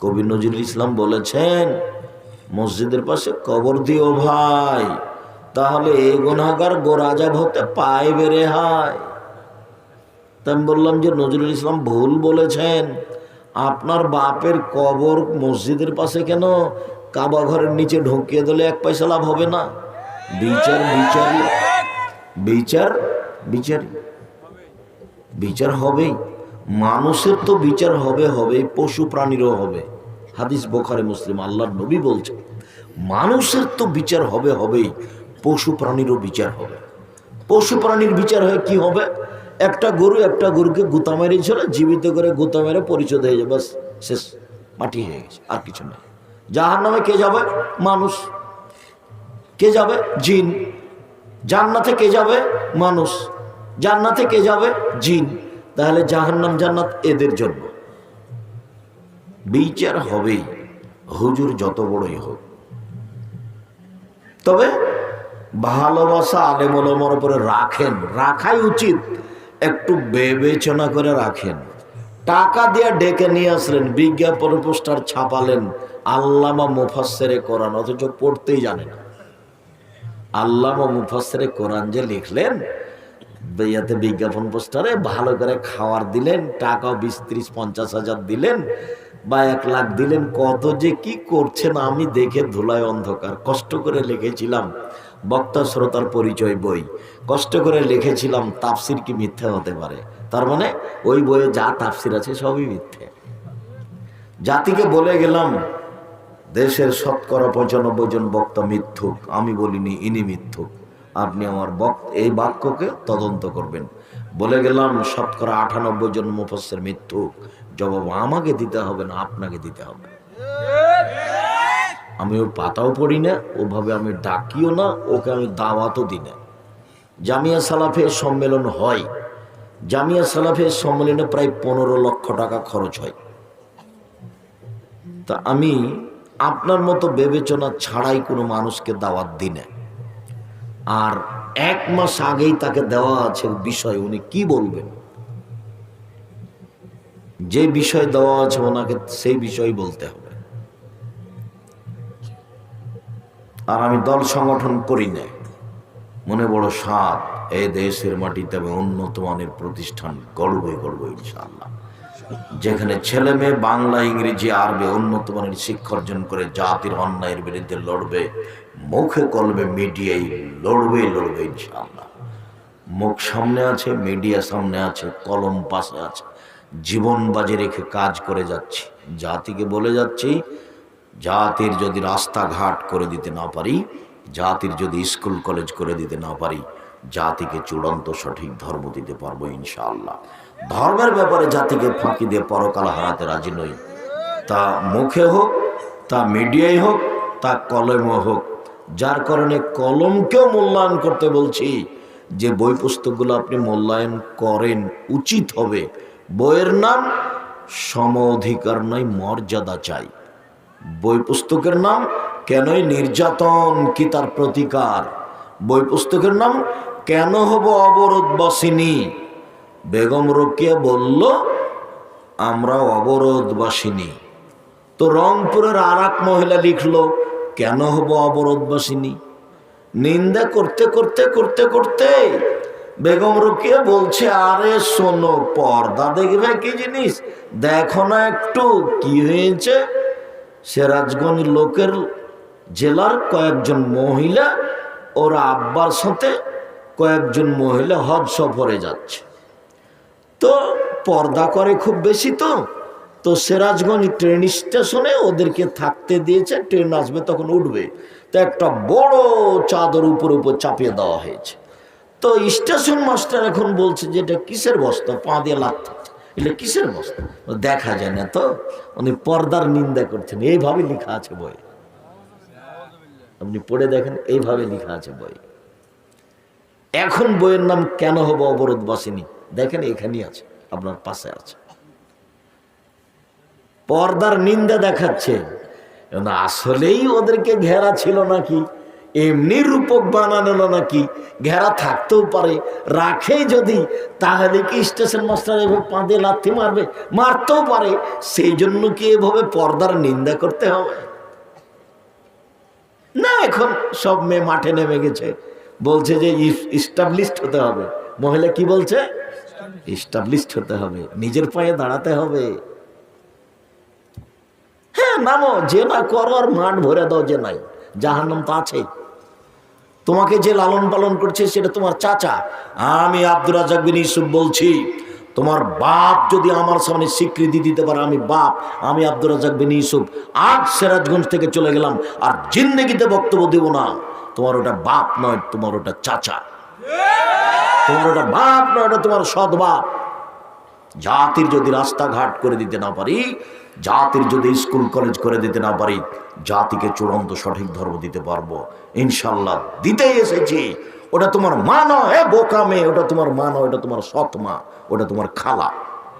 কবি নজরুল ইসলাম বলেছেন, মসজিদের পাশে কবর দিও ভাই, তাহলে এই গুণাগার গোরাজাব হতে পাইবে বেড়ে হায়। তা আমি বললাম যে নজরুল ইসলাম ভুল বলেছেন, আপনার বাপের কবর মসজিদের পাশে কেন? কাবা ঘরের নিচে ঢুকিয়ে দিলে এক পয়সা লাভ হবে না। বিচার, বিচারি বিচার বিচারি, বিচার হবেই। মানুষের তো বিচার হবে হবে পশু প্রাণীরও হবে। হাদিস বোখারে, মুসলিম, আল্লাহর নবী বলছে, মানুষের তো বিচার হবে, হবেই, পশু প্রাণীরও বিচার হবে। পশু প্রাণীর বিচার হয়ে কি হবে? একটা গরু একটা গরুকে গুতা মেরেছিল জীবিত করে গুতা মেরে পরিচয় হয়ে যাবে শেষ, মাটি হয়ে গেছে, আর কিছু নেই। যাহার নামে কে যাবে? মানুষ। কে যাবে? জিন। জান্নাতে কে যাবে? মানুষ। জান্নাতে কে যাবে? জিন। তাহলে জাহান্নাম জান্নাত এদের জন্য। বিচার হবেই, হুজুর যত বড়ই হোক। তবে ভালোবাসা আলেমলমার উপরে রাখেন, রাখাই উচিত। একটু বিবেচনা করে রাখেন। টাকা দিয়ে ডেকে নিয়ে আসলেন, বিজ্ঞাপন পোস্টার ছাপালেন, আল্লামা মুফাসেরে কোরআন, অথচ পড়তেই জানে না। আল্লামা মুফাসেরে কোরআন যে লিখলেন ইয়াতে বিজ্ঞাপন পোস্টারে ভালো করে খাওয়ার দিলেন টাকা বিশ, ত্রিশ, পঞ্চাশ হাজার দিলেন, বা এক লাখ দিলেন, কত যে কি করছেন আমি দেখে ধুলায় অন্ধকার। কষ্ট করে লিখেছিলাম, বক্তা শ্রোতার পরিচয় বই। কষ্ট করে লিখেছিলাম, তাফসির কি মিথ্যা হতে পারে? তার মানে ওই বইয়ে যা তাফসির আছে সবই মিথ্যে। জাতিকে বলে গেলাম, দেশের শতকরা পঁচানব্বই জন বক্তা মিথ্যুক, আমি বলিনি, ইনি মিথ্যুক। আপনি আমার এই বাক্যকে তদন্ত করবেন। বলে গেলাম, শতকরা আটানব্বই জন মুফসের মৃত্যু। জবাব আমাকে দিতে হবে না, আপনাকে দিতে হবে। আমি ওই পাতাও পড়ি না, ওভাবে আমি ডাকিও না, ওকে আমি দাওয়াতও দিই না। জামিয়া সালাফের সম্মেলন হয়। জামিয়া সালাফের সম্মেলনে প্রায় পনেরো লক্ষ টাকা খরচ হয়। তা আমি আপনার মতো বিবেচনা ছাড়াই কোনো মানুষকে দাওয়াত দিই না। আর এক মাস আগেই তাকে দেওয়া আছে বিষয়, উনি কি বলবেন? যে বিষয় দেওয়া আছে ওনাকে সেই বিষয় বলতে হবে। আর আমি দল সংগঠন করি না। মনে বড় সাত এ দেশের মাটিতে আমি উন্নত মানের প্রতিষ্ঠান গড়বই গড়ব ইনশাআল্লাহ। যেখানে ছেলে মেয়ে, বাংলা, ইংরেজি, আরবে উন্নত মানের শিক্ষা অর্জন করে জাতির অন্যায়ের বিরুদ্ধে লড়বে মুখে কলবে মিডিয়াই লড়বে লড়বে ইনশাআল্লাহ। মুখ সামনে আছে মিডিয়া সামনে আছে, কলম পাশে আছে। জীবন বাজে রেখে কাজ করে যাচ্ছি। জাতিকে বলে যাচ্ছি, জাতির যদি রাস্তাঘাট করে দিতে না পারি, জাতির যদি স্কুল, কলেজ করে দিতে না পারি, জাতিকে চূড়ান্ত সঠিক ধর্ম দিতে পারব ইনশাআল্লাহ। ধর্মের ব্যাপারে জাতিকে ফাঁকি দিয়ে পরকাল হারাতে রাজি নই। তা মুখে হোক, তা মিডিয়ায় হোক, তা কলমে হোক যার কারণে কলমকেও মূল্যায়ন করতে বলছি, যে বই পুস্তকগুলো আপনি মূল্যায়ন করেন উচিত হবে। বইয়ের নাম সম অধিকার নয়, মর্যাদা চাই। বই পুস্তকের নাম কেনই নির্যাতন কি তার প্রতিকার? বই পুস্তকের নাম কেন হব অবরোধবাসিনী বেগম রোকিয়া বলল আমরা অবরোধবাসিনী তো রংপুরের আর মহিলা লিখলো কেন হব অবরোধবাসিনী? নিন্দা করতে করতে করতে করতে বেগম রুকিয়া বলছে, আরে শোনো, পর্দা দেখবে কি জিনিস? দেখো না একটু, কি হয়েছে? সিরাজগঞ্জ লোকের জেলার কয়েকজন মহিলা, ওর আব্বার সাথে কয়েকজন মহিলা হজ সফরে যাচ্ছে। তো পর্দা করে খুব বেশি তো? তো সিরাজগঞ্জ ট্রেন স্টেশনে ওদেরকে থাকতে দিয়েছে ট্রেন আসবে তখন উঠবে। তো একটা বড় চাদর উপর উপর চাপিয়ে দেওয়া হয়েছে। তো স্টেশন মাস্টার এখন বলছে যে, এটা কিসের বস্তা পা দিয়ে লাগতে এটা কিসের বস্তা দেখা যায় না তো, উনি পর্দার নিন্দা করছেন। এইভাবে লেখা আছে বই। আপনি পড়ে দেখেন, এইভাবে লেখা আছে বই। এখন বইয়ের নাম কেন হব অবরোধ বাসিনী দেখেন, এখানেই আছে, আপনার পাশে আছে। পর্দার নিন্দা দেখাচ্ছে। আসলেই ওদেরকে ঘেরা ছিল নাকি? এমনি রূপক বানানো নাকি? ঘেরা থাকতেও পারে। রাখে যদি, তাহলে কি স্টেশন মাস্টার এভাবে পাঁদে লাথি মারবে? মারতেও পারে। সেই জন্য কি এভাবে পর্দার নিন্দা করতে হবে? না, এখন সব মেয়ে মাঠে নেমে গেছে। বলছে যে ইস্টাবলিশড হতে হবে। মহিলা কি বলছে? ইস্টাবলিশড হতে হবে। নিজের পায়ে দাঁড়াতে হবে। নামো যে না করো আর মাঠ ভরে দাও যে নাই জাহান্নাম তো আছে তোমাকে যে লালন পালন করছে সেটা তোমার চাচা। আমি আব্দুর রাজাক বিন ইউসুফ বলছি, তোমার বাপ যদি আমার সামনে স্বীকৃতি দিতে পারে, আমি বাপ, আমি আব্দুর রাজাক বিন ইউসুফ। আজ সিরাজগঞ্জ থেকে চলে গেলাম, আর জিন্দগিতে বক্তব্য দেব না। তোমার ওটা বাপ নয়, তোমার ওটা চাচা। তোমার ওটা বাপ নয়, ওটা তোমার সৎ বাপ। জাতির যদি রাস্তাঘাট করে দিতে না পারি জাতির যদি স্কুল, কলেজ করে দিতে না পারি, জাতিকে চূড়ান্ত সঠিক ধর্ম দিতে পারব। ইনশাল্লাহ দিতেই এসেছি। ওটা তোমার মা নয় বোকা মেয়ে, ওটা তোমার মা নয়, ওটা তোমার সৎ মা, ওটা তোমার খালা।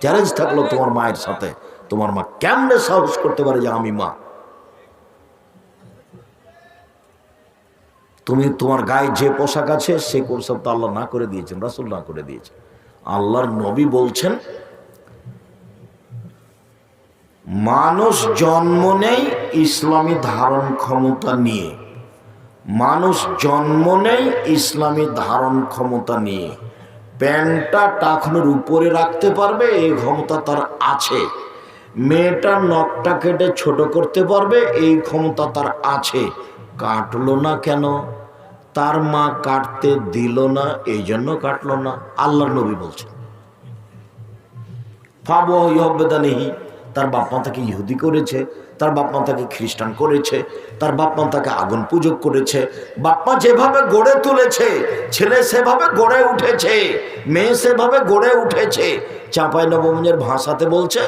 চ্যালেঞ্জ থাকল তোমার মায়ের সাথে। তোমার মা কেমনে সাহস করতে পারে যে আমি মা? তুমি তোমার গায়ে যে পোশাক আছে, সে পোশাক তো আল্লাহ না করে দিয়েছেন, রাসুল না করে দিয়েছেন। আল্লাহর নবী বলছেন মানুষ জন্ম নেই ইসলামী ধারণ ক্ষমতা নিয়ে। মানুষ জন্ম নেই ইসলামী ধারণ ক্ষমতা নিয়ে। প্যান্টটা টাকনোর উপরে রাখতে পারবে, এই ক্ষমতা তার আছে। মেয়েটা নখটা কেটে ছোট করতে পারবে, এই ক্ষমতা তার আছে। কাটলো না কেন? তার মা কাটতে দিল না, এই জন্য কাটলো না। আল্লাহর নবী বলছেন ফাবো ইহবেদানিহি তার বাপ মা তাকে ইহুদি করেছে, তার বাপ মা তাকে খ্রিস্টান করেছে, তার বাপ মা তাকে আগুন পূজক করেছে। বাপ মা যেভাবে গড়ে তুলেছে, ছেলে সেভাবে গড়ে উঠেছে, মেয়ে সেভাবে গড়ে উঠেছে। চাঁপাই নবমনের ভাষাতে বলছে,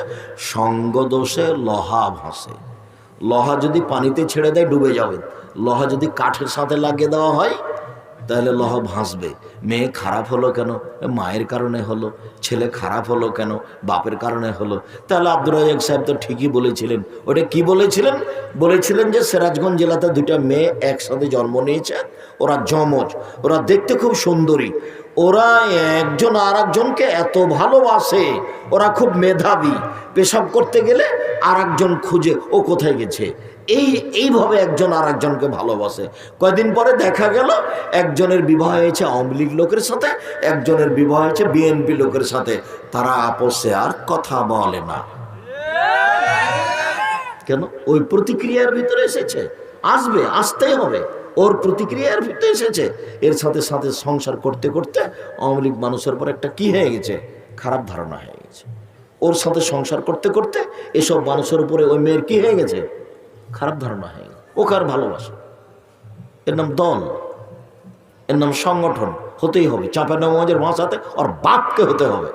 সঙ্গ দোষে লহা ভাসে। লহা যদি পানিতে ছেড়ে দেয়, ডুবে যাবে। লহা যদি কাঠের সাথে লাগিয়ে দেওয়া হয় তাহলে লহ হাসবে মেয়ে খারাপ হলো কেন? মায়ের কারণে হলো। ছেলে খারাপ হলো কেন? বাপের কারণে হলো। তাহলে আব্দুর রাজাক সাহেব তো ঠিকই বলেছিলেন। ওটা কি বলেছিলেন? বলেছিলেন যে সিরাজগঞ্জ জেলাতে দুইটা মেয়ে একসাথে জন্ম নিয়েছে। ওরা যমজ। ওরা দেখতে খুব সুন্দরী। ওরা একজন আর একজনকে এত ভালোবাসে। ওরা খুব মেধাবী। পেশাব করতে গেলে আর খুঁজে ও কোথায় গেছে? এই, এইভাবে একজন আর একজনকে ভালোবাসে। কয়দিন পরে দেখা গেল, একজনের বিবাহ হয়েছে আওয়ামী লীগ লোকের সাথে, একজনের বিবাহ হয়েছে বিএনপি লোকের সাথে। তারা আপোষে আর কথা বলে না। কেন? ওই প্রতিক্রিয়ার ভিতরে এসেছে। আসবে, আসতেই হবে। ওর প্রতিক্রিয়ার ভিতরে এসেছে। এর সাথে সাথে সংসার করতে করতে আওয়ামী লীগ মানুষের পর একটা কি হয়ে গেছে? খারাপ ধারণা হয়ে গেছে। ওর সাথে সংসার করতে করতে এসব মানুষের উপরে ওই মেয়ের কি হয়ে গেছে? খারাপ ধারণা হয়ে গেছে ওকে আর ভালোবাসে? এর নাম দল এর নাম সংগঠন হতেই হবে। চাপা নামাজের ভাষাতে ওর বাপকে হতে হবে।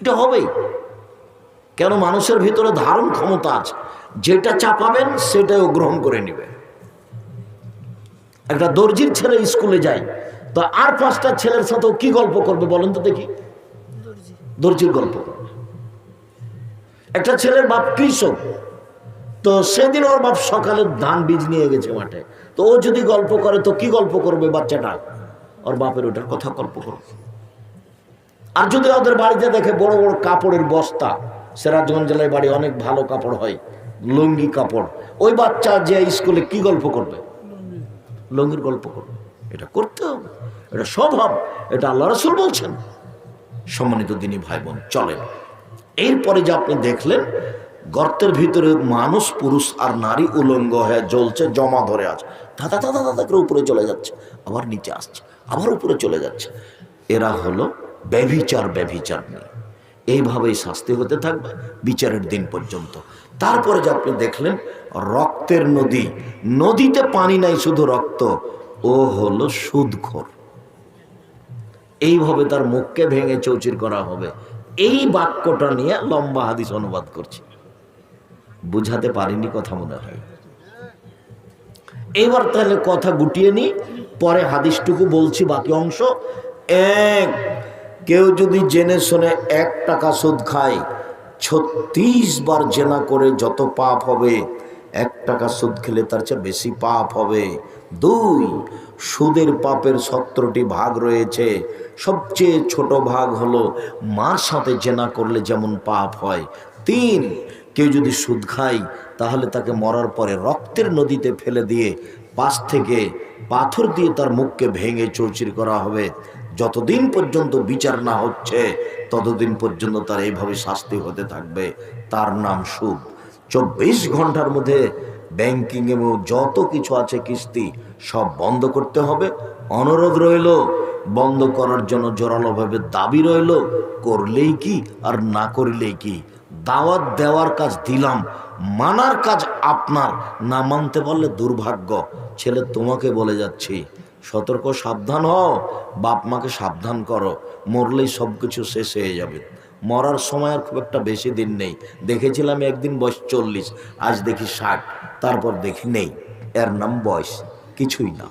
এটা হবেই। কেন মানুষের ভিতরে ধারণ ক্ষমতা আছে? যেটা চাপাবেন সেটাও গ্রহণ করে নেবে। একটা দর্জির ছেলে স্কুলে যায় তো আর পাঁচটা ছেলের সাথেও কি গল্প করবে বলেন তো দেখি? দর্জির গল্প। করবে একটা ছেলের বাপ কৃষক তো সেদিন ওর বাপ সকালে ধান বীজ নিয়ে গেছে মাঠে। তো ও যদি গল্প করে, তো কি গল্প করবে বাচ্চাটা? ওর বাপের ওটার কথা গল্প করবে আর যদি ওদের বাড়িতে দেখে বড় বড় কাপড়ের বস্তা, সিরাজগঞ্জ জেলায় বাড়ি অনেক ভালো কাপড় হয়, লুঙ্গি কাপড়। ওই বাচ্চা যে স্কুলে কি গল্প করবে? লুঙ্গির গল্প করবে। এটা করতে হবে। এটা স্বভাব। এটা আল্লাহ রসুল বলছেন। সম্মানিত দিনী ভাই বোন, চলেন। এরপরে যে আপনি দেখলেন গর্তের ভিতরে মানুষ, পুরুষ আর নারী উলঙ্গ হয়ে জ্বলছে, জমা ধরে আছে। দাদা দাদা দাদা করে উপরে চলে যাচ্ছে, আবার নিচে আসছে, আবার উপরে চলে যাচ্ছে। এরা হলো ব্যভিচার ব্যভিচার নিয়ে। এইভাবেই শাস্তি হতে থাকবে বিচারের দিন পর্যন্ত। তারপরে যে আপনি দেখলেন, রক্তের নদী। নদীতে পানি নাই, শুধু রক্ত। ও হলো সুদখোর। এইভাবে তার মুখকে ভেঙে চৌচির করা হবে। এই বাক্যটা নিয়ে লম্বা হাদিস অনুবাদ করছি। বুঝাতে পারিনি কথা মনে হয়। এবার তাহলে কথা গুটিয়ে নি, পরে হাদিসটুকু বলছি বাকি অংশ। এক, কেউ যদি জেনে শুনে এক টাকা সুদ খায়, ছত্রিশ বার জেনা করে যত পাপ হবে, এক টাকা সুদ খেলে তার চেয়ে বেশি পাপ হবে। দুই, সুদের পাপের সতেরোটি ভাগ রয়েছে। সবচেয়ে ছোট ভাগ হলো মার সাথে জেনা করলে যেমন পাপ হয়। তিন কেউ যদি সুদ খায়, তাহলে তাকে মরার পরে রক্তের নদীতে ফেলে দিয়ে পাশ থেকে পাথর দিয়ে তার মুখকে ভেঙে চৌচির করা হবে। যতদিন পর্যন্ত বিচার না হচ্ছে, ততদিন পর্যন্ত তার এইভাবে শাস্তি হতে থাকবে। তার নাম সুদ। চব্বিশ ঘণ্টার মধ্যে ব্যাংকিং এবং যত কিছু আছে কিস্তি, সব বন্ধ করতে হবে। অনুরোধ রইল, বন্ধ করার জন্য জোরালোভাবে দাবি রইল, করলেই কি আর না করলেই কি? দাওয়াত দেওয়ার কাজ দিলাম, মানার কাজ আপনার। না মানতে পারলে দুর্ভাগ্য। ছেলে, তোমাকে বলে যাচ্ছি, সতর্ক, সাবধান হও, বাপ মাকে সাবধান করো, মরলেই সব কিছু শেষ হয়ে যাবে। মরার সময় আর খুব একটা বেশি দিন নেই। দেখেছিলাম একদিন বয়স চল্লিশ, আজ দেখি ষাট, তারপর দেখি নেই। এর নাম বয়স, কিছুই না।